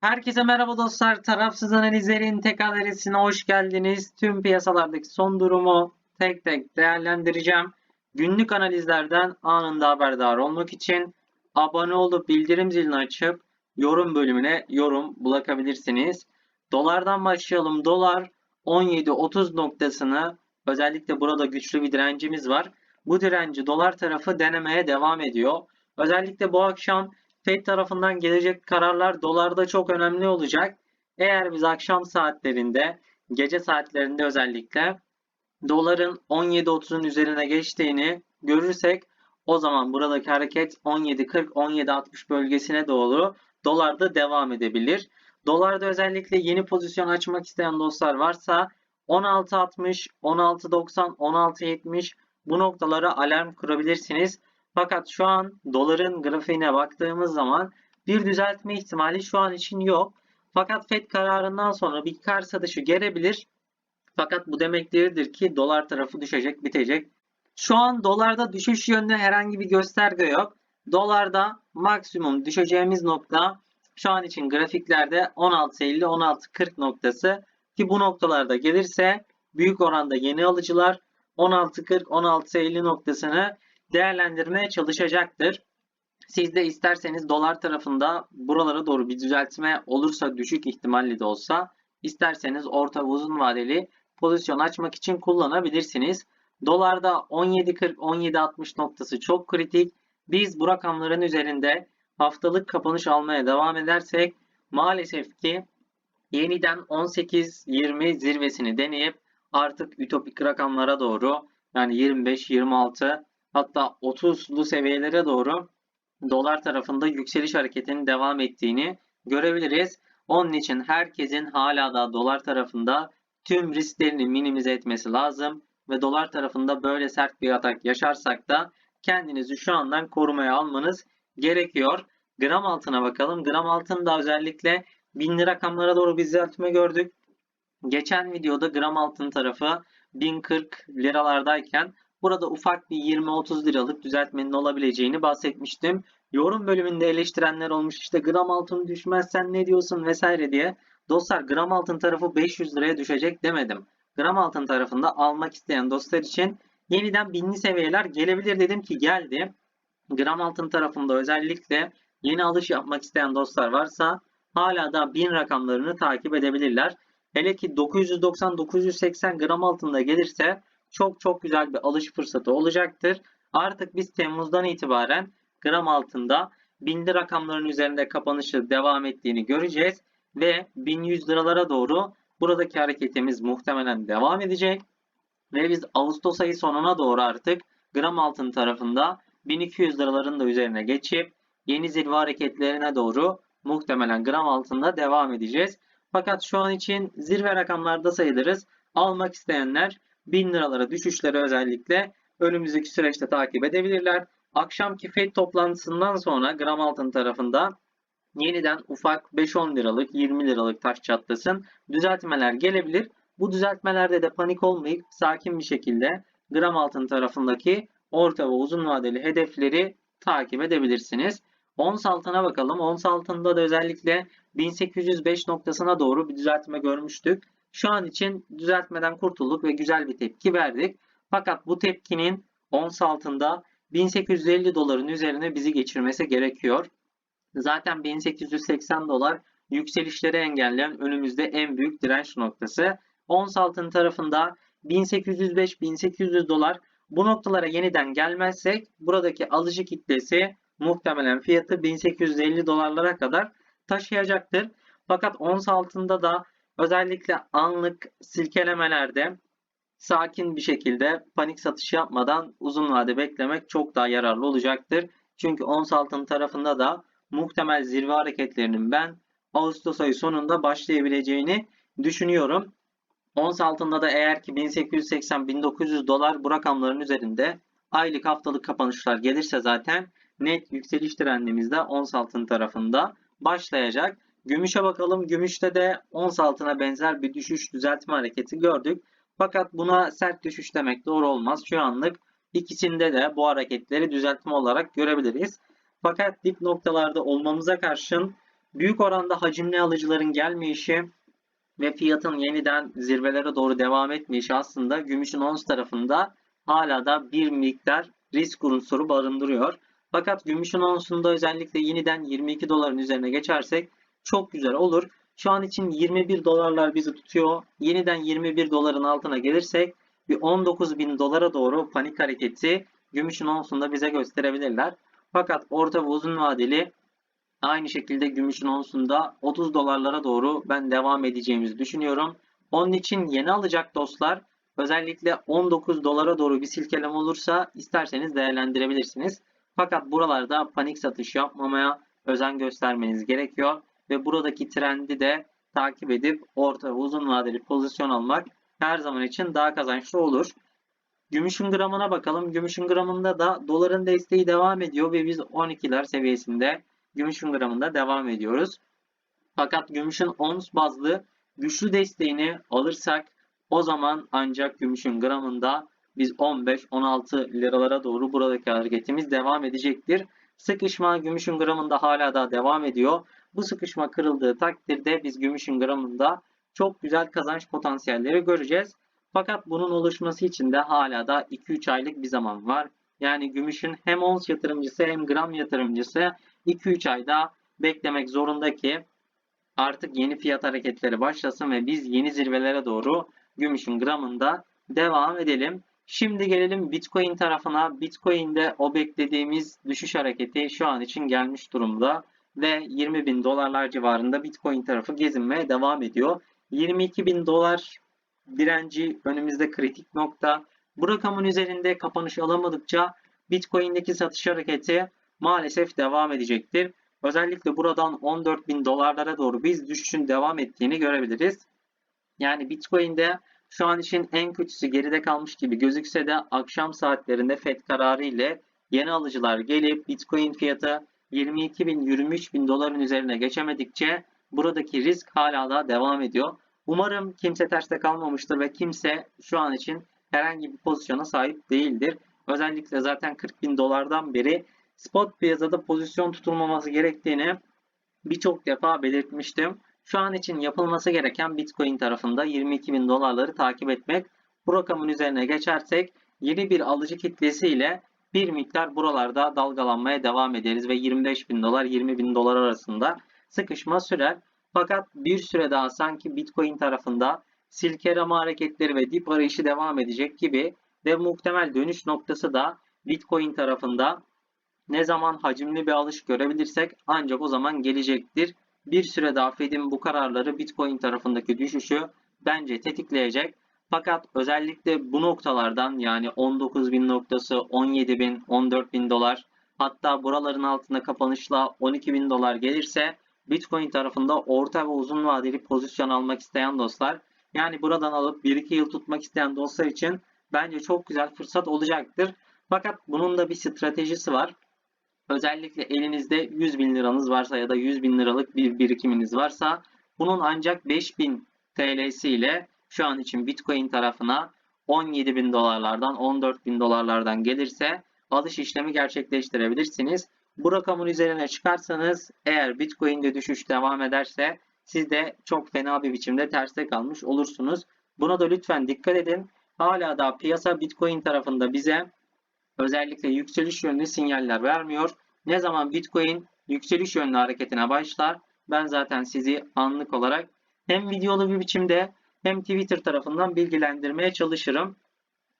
Herkese merhaba dostlar. Tarafsız analizlerin tek analizine hoş geldiniz. Tüm piyasalardaki son durumu tek tek değerlendireceğim. Günlük analizlerden anında haberdar olmak için abone olup bildirim zilini açıp yorum bölümüne yorum bırakabilirsiniz. Dolardan başlayalım. Dolar 17.30 noktasını özellikle burada güçlü bir direncimiz var. Bu direnci dolar tarafı denemeye devam ediyor. Özellikle bu akşam Fed tarafından gelecek kararlar dolarda çok önemli olacak. Eğer biz akşam saatlerinde, gece saatlerinde özellikle doların 17.30'un üzerine geçtiğini görürsek o zaman buradaki hareket 17.40-17.60 bölgesine doğru dolarda devam edebilir. Dolarda özellikle yeni pozisyon açmak isteyen dostlar varsa 16.60, 16.90, 16.70 bu noktalara alarm kurabilirsiniz. Fakat şu an doların grafiğine baktığımız zaman bir düzeltme ihtimali şu an için yok. Fakat FED kararından sonra bir kar satışı gelebilir. Fakat bu demek ki dolar tarafı düşecek, bitecek. Şu an dolarda düşüş yönünde herhangi bir gösterge yok. Dolarda maksimum düşeceğimiz nokta şu an için grafiklerde 16.50-16.40 noktası ki bu noktalarda gelirse büyük oranda yeni alıcılar 16.40-16.50 noktasını değerlendirmeye çalışacaktır. Siz de isterseniz dolar tarafında buralara doğru bir düzeltme olursa düşük ihtimalli de olsa isterseniz orta ve uzun vadeli pozisyon açmak için kullanabilirsiniz. Dolarda 17.40-17.60 noktası çok kritik. Biz bu rakamların üzerinde haftalık kapanış almaya devam edersek maalesef ki yeniden 18-20 zirvesini deneyip artık ütopik rakamlara doğru yani 25-26 hatta 30'lu seviyelere doğru dolar tarafında yükseliş hareketinin devam ettiğini görebiliriz. Onun için herkesin hala da dolar tarafında tüm risklerini minimize etmesi lazım ve dolar tarafında böyle sert bir atak yaşarsak da kendinizi şu andan korumaya almanız gerekiyor. Gram altına bakalım. Gram altında özellikle 1000 rakamlara doğru bir düzeltme gördük. Geçen videoda gram altın tarafı 1040 liralardayken Burada ufak bir 20-30 liralık düzeltmenin olabileceğini bahsetmiştim. Yorum bölümünde eleştirenler olmuş işte gram altın düşmezsen ne diyorsun vesaire diye. Dostlar gram altın tarafı 500 liraya düşecek demedim. Gram altın tarafında almak isteyen dostlar için yeniden binli seviyeler gelebilir dedim ki geldi. Gram altın tarafında özellikle yeni alış yapmak isteyen dostlar varsa hala da 1000 rakamlarını takip edebilirler. Hele ki 990-980 gram altında gelirse çok çok güzel bir alış fırsatı olacaktır. Artık biz Temmuz'dan itibaren gram altında bindi rakamların üzerinde kapanışı devam ettiğini göreceğiz ve 1100 liralara doğru buradaki hareketimiz muhtemelen devam edecek ve biz Ağustos ayı sonuna doğru artık gram altın tarafında 1200 liraların da üzerine geçip yeni zirve hareketlerine doğru muhtemelen gram altında devam edeceğiz. Fakat şu an için zirve rakamlarda sayılırız. Almak isteyenler 1000 liralara düşüşleri özellikle önümüzdeki süreçte takip edebilirler. Akşamki FED toplantısından sonra gram altın tarafında yeniden ufak 5-10 liralık 20 liralık taş çatlasın düzeltmeler gelebilir. Bu düzeltmelerde de panik olmayıp sakin bir şekilde gram altın tarafındaki orta ve uzun vadeli hedefleri takip edebilirsiniz. Ons altına bakalım. Ons altında da özellikle 1805 noktasına doğru bir düzeltme görmüştük. Şu an için düzeltmeden kurtulduk ve güzel bir tepki verdik. Fakat bu tepkinin ons altında 1850 doların üzerine bizi geçirmesi gerekiyor. Zaten 1880 dolar yükselişleri engelleyen önümüzde en büyük direnç noktası. Ons altın tarafında 1805-1800 dolar bu noktalara yeniden gelmezsek buradaki alıcı kitlesi muhtemelen fiyatı 1850 dolarlara kadar taşıyacaktır. Fakat ons altında da Özellikle anlık silkelemelerde sakin bir şekilde panik satış yapmadan uzun vade beklemek çok daha yararlı olacaktır. Çünkü ons altın tarafında da muhtemel zirve hareketlerinin ben Ağustos ayı sonunda başlayabileceğini düşünüyorum. Ons altında da eğer ki 1880-1900 dolar bu rakamların üzerinde aylık haftalık kapanışlar gelirse zaten net yükseliş trendimizde ons altın tarafında başlayacak. Gümüşe bakalım. Gümüşte de ons altına benzer bir düşüş düzeltme hareketi gördük. Fakat buna sert düşüş demek doğru olmaz. Şu anlık ikisinde de bu hareketleri düzeltme olarak görebiliriz. Fakat dip noktalarda olmamıza karşın büyük oranda hacimli alıcıların gelmeyişi ve fiyatın yeniden zirvelere doğru devam etmeyişi aslında gümüşün ons tarafında hala da bir miktar risk unsuru barındırıyor. Fakat gümüşün onsunda özellikle yeniden 22 doların üzerine geçersek çok güzel olur. Şu an için 21 dolarlar bizi tutuyor. Yeniden 21 doların altına gelirsek bir 19 bin dolara doğru panik hareketi gümüşün onsunda bize gösterebilirler. Fakat orta ve uzun vadeli aynı şekilde gümüşün onsunda 30 dolarlara doğru ben devam edeceğimizi düşünüyorum. Onun için yeni alacak dostlar özellikle 19 dolara doğru bir silkeleme olursa isterseniz değerlendirebilirsiniz. Fakat buralarda panik satış yapmamaya özen göstermeniz gerekiyor ve buradaki trendi de takip edip orta uzun vadeli pozisyon almak her zaman için daha kazançlı olur. Gümüşün gramına bakalım. Gümüşün gramında da doların desteği devam ediyor ve biz 12'ler seviyesinde gümüşün gramında devam ediyoruz. Fakat gümüşün ons bazlı güçlü desteğini alırsak o zaman ancak gümüşün gramında biz 15-16 liralara doğru buradaki hareketimiz devam edecektir. Sıkışma gümüşün gramında hala da devam ediyor. Bu sıkışma kırıldığı takdirde biz gümüşün gramında çok güzel kazanç potansiyelleri göreceğiz. Fakat bunun oluşması için de hala da 2-3 aylık bir zaman var. Yani gümüşün hem ons yatırımcısı hem gram yatırımcısı 2-3 ayda beklemek zorunda ki artık yeni fiyat hareketleri başlasın ve biz yeni zirvelere doğru gümüşün gramında devam edelim. Şimdi gelelim Bitcoin tarafına. Bitcoin'de o beklediğimiz düşüş hareketi şu an için gelmiş durumda ve 20 bin dolarlar civarında Bitcoin tarafı gezinmeye devam ediyor. 22 bin dolar direnci önümüzde kritik nokta. Bu rakamın üzerinde kapanış alamadıkça Bitcoin'deki satış hareketi maalesef devam edecektir. Özellikle buradan 14 bin dolarlara doğru biz düşüşün devam ettiğini görebiliriz. Yani Bitcoin'de şu an için en kötüsü geride kalmış gibi gözükse de akşam saatlerinde FED kararı ile yeni alıcılar gelip Bitcoin fiyatı 22 bin 23 bin doların üzerine geçemedikçe buradaki risk hala da devam ediyor. Umarım kimse terste kalmamıştır ve kimse şu an için herhangi bir pozisyona sahip değildir. Özellikle zaten 40 bin dolardan beri spot piyasada pozisyon tutulmaması gerektiğini birçok defa belirtmiştim. Şu an için yapılması gereken Bitcoin tarafında 22 bin dolarları takip etmek. Bu rakamın üzerine geçersek yeni bir alıcı kitlesiyle bir miktar buralarda dalgalanmaya devam ederiz ve 25 bin dolar 20 bin dolar arasında sıkışma sürer. Fakat bir süre daha sanki Bitcoin tarafında silkeleme hareketleri ve dip arayışı devam edecek gibi ve muhtemel dönüş noktası da Bitcoin tarafında ne zaman hacimli bir alış görebilirsek ancak o zaman gelecektir. Bir süre daha Fed'in bu kararları Bitcoin tarafındaki düşüşü bence tetikleyecek. Fakat özellikle bu noktalardan yani 19.000 noktası 17.000, 14.000 dolar hatta buraların altında kapanışla 12.000 dolar gelirse Bitcoin tarafında orta ve uzun vadeli pozisyon almak isteyen dostlar yani buradan alıp 1-2 yıl tutmak isteyen dostlar için bence çok güzel fırsat olacaktır. Fakat bunun da bir stratejisi var. Özellikle elinizde 100 bin liranız varsa ya da 100 bin liralık bir birikiminiz varsa bunun ancak 5000 TL'si ile şu an için Bitcoin tarafına 17 bin dolarlardan 14 bin dolarlardan gelirse alış işlemi gerçekleştirebilirsiniz. Bu rakamın üzerine çıkarsanız eğer Bitcoin'de düşüş devam ederse siz de çok fena bir biçimde terste kalmış olursunuz. Buna da lütfen dikkat edin. Hala da piyasa Bitcoin tarafında bize özellikle yükseliş yönlü sinyaller vermiyor. Ne zaman Bitcoin yükseliş yönlü hareketine başlar ben zaten sizi anlık olarak hem videolu bir biçimde hem Twitter tarafından bilgilendirmeye çalışırım.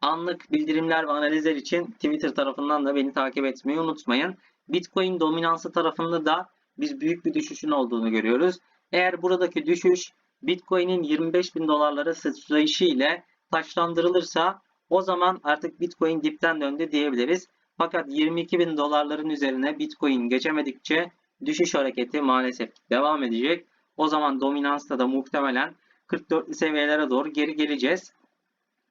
Anlık bildirimler ve analizler için Twitter tarafından da beni takip etmeyi unutmayın. Bitcoin dominansı tarafında da biz büyük bir düşüşün olduğunu görüyoruz. Eğer buradaki düşüş Bitcoin'in 25 bin dolarlara sıçrayışı ile taşlandırılırsa o zaman artık Bitcoin dipten döndü diyebiliriz. Fakat 22 bin dolarların üzerine Bitcoin geçemedikçe düşüş hareketi maalesef devam edecek. O zaman dominansta da muhtemelen 44'lü seviyelere doğru geri geleceğiz.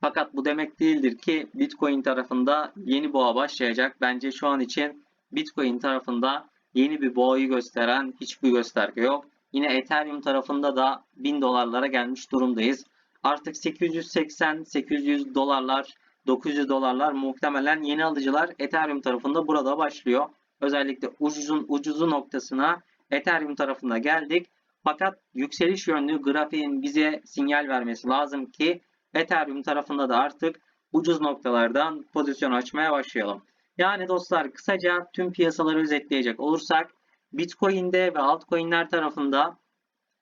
Fakat bu demek değildir ki Bitcoin tarafında yeni boğa başlayacak. Bence şu an için Bitcoin tarafında yeni bir boğayı gösteren hiçbir gösterge yok. Yine Ethereum tarafında da 1000 dolarlara gelmiş durumdayız. Artık 880-800 dolarlar, 900 dolarlar muhtemelen yeni alıcılar Ethereum tarafında burada başlıyor. Özellikle ucuzun ucuzu noktasına Ethereum tarafında geldik. Fakat yükseliş yönlü grafiğin bize sinyal vermesi lazım ki Ethereum tarafında da artık ucuz noktalardan pozisyon açmaya başlayalım. Yani dostlar kısaca tüm piyasaları özetleyecek olursak Bitcoin'de ve altcoin'ler tarafında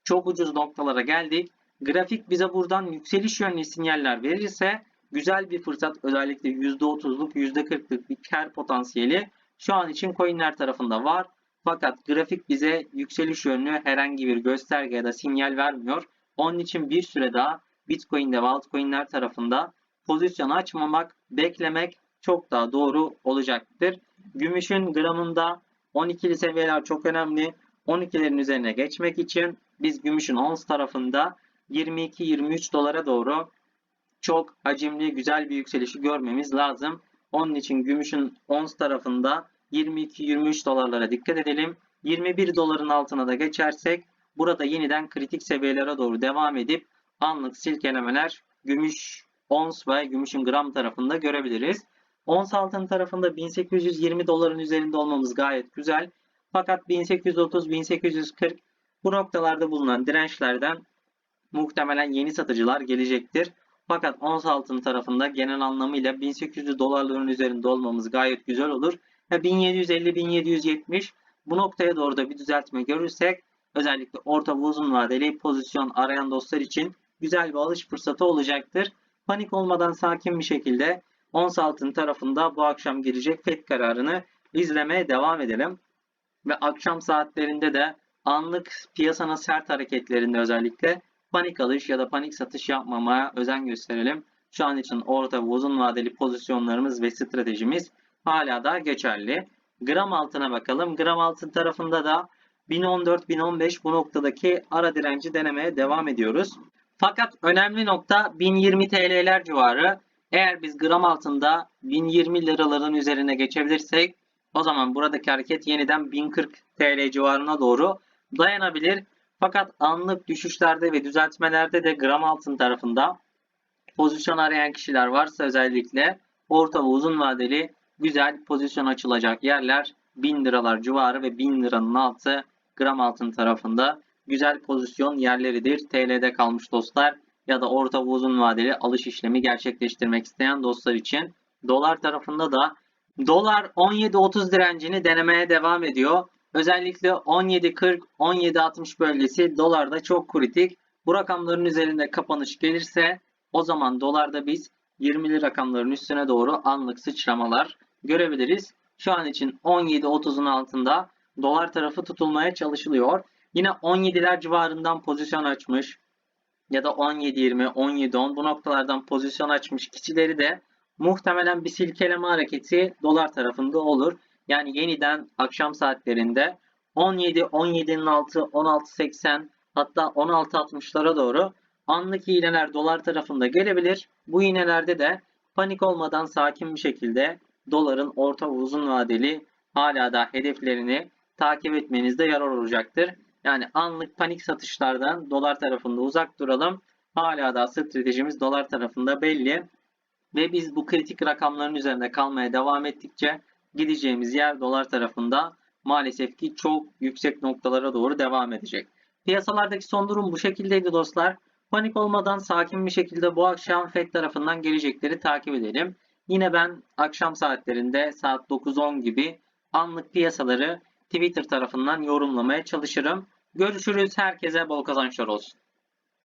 çok ucuz noktalara geldik. Grafik bize buradan yükseliş yönlü sinyaller verirse güzel bir fırsat özellikle %30'luk %40'lık bir kar potansiyeli şu an için coinler tarafında var. Fakat grafik bize yükseliş yönlü herhangi bir gösterge ya da sinyal vermiyor. Onun için bir süre daha Bitcoin'de ve altcoin'ler tarafında pozisyon açmamak, beklemek çok daha doğru olacaktır. Gümüşün gramında 12'li seviyeler çok önemli. 12'lerin üzerine geçmek için biz gümüşün ons tarafında 22-23 dolara doğru çok hacimli güzel bir yükselişi görmemiz lazım. Onun için gümüşün ons tarafında 22-23 dolarlara dikkat edelim. 21 doların altına da geçersek burada yeniden kritik seviyelere doğru devam edip anlık silkelemeler gümüş ons ve gümüşün gram tarafında görebiliriz. Ons altın tarafında 1820 doların üzerinde olmamız gayet güzel. Fakat 1830-1840 bu noktalarda bulunan dirençlerden muhtemelen yeni satıcılar gelecektir. Fakat ons altın tarafında genel anlamıyla 1800 dolarların üzerinde olmamız gayet güzel olur. Ve 1750-1770 bu noktaya doğru da bir düzeltme görürsek özellikle orta ve uzun vadeli pozisyon arayan dostlar için güzel bir alış fırsatı olacaktır. Panik olmadan sakin bir şekilde ons altın tarafında bu akşam gelecek FED kararını izlemeye devam edelim. Ve akşam saatlerinde de anlık piyasanın sert hareketlerinde özellikle panik alış ya da panik satış yapmamaya özen gösterelim. Şu an için orta ve uzun vadeli pozisyonlarımız ve stratejimiz hala da geçerli. Gram altına bakalım. Gram altın tarafında da 1014-1015 bu noktadaki ara direnci denemeye devam ediyoruz. Fakat önemli nokta 1020 TL'ler civarı. Eğer biz gram altında 1020 liraların üzerine geçebilirsek o zaman buradaki hareket yeniden 1040 TL civarına doğru dayanabilir. Fakat anlık düşüşlerde ve düzeltmelerde de gram altın tarafında pozisyon arayan kişiler varsa özellikle orta ve uzun vadeli güzel pozisyon açılacak yerler 1000 liralar civarı ve 1000 liranın altı gram altın tarafında güzel pozisyon yerleridir. TL'de kalmış dostlar ya da orta ve uzun vadeli alış işlemi gerçekleştirmek isteyen dostlar için. Dolar tarafında da dolar 17.30 direncini denemeye devam ediyor. Özellikle 17.40-17.60 bölgesi dolarda çok kritik. Bu rakamların üzerinde kapanış gelirse o zaman dolarda biz 20'li rakamların üstüne doğru anlık sıçramalar görebiliriz. Şu an için 17.30'un altında dolar tarafı tutulmaya çalışılıyor. Yine 17'ler civarından pozisyon açmış ya da 17.20, 17.10 bu noktalardan pozisyon açmış kişileri de muhtemelen bir silkeleme hareketi dolar tarafında olur. Yani yeniden akşam saatlerinde 17, 17'nin altı, 16.80 hatta 16.60'lara doğru anlık iğneler dolar tarafında gelebilir. Bu iğnelerde de panik olmadan sakin bir şekilde doların orta ve uzun vadeli hala da hedeflerini takip etmenizde yarar olacaktır. Yani anlık panik satışlardan dolar tarafında uzak duralım. Hala da stratejimiz dolar tarafında belli. Ve biz bu kritik rakamların üzerinde kalmaya devam ettikçe gideceğimiz yer dolar tarafında maalesef ki çok yüksek noktalara doğru devam edecek. Piyasalardaki son durum bu şekildeydi dostlar. Panik olmadan sakin bir şekilde bu akşam FED tarafından gelecekleri takip edelim. Yine ben akşam saatlerinde saat 9-10 gibi anlık piyasaları Twitter tarafından yorumlamaya çalışırım. Görüşürüz. Herkese bol kazançlar olsun.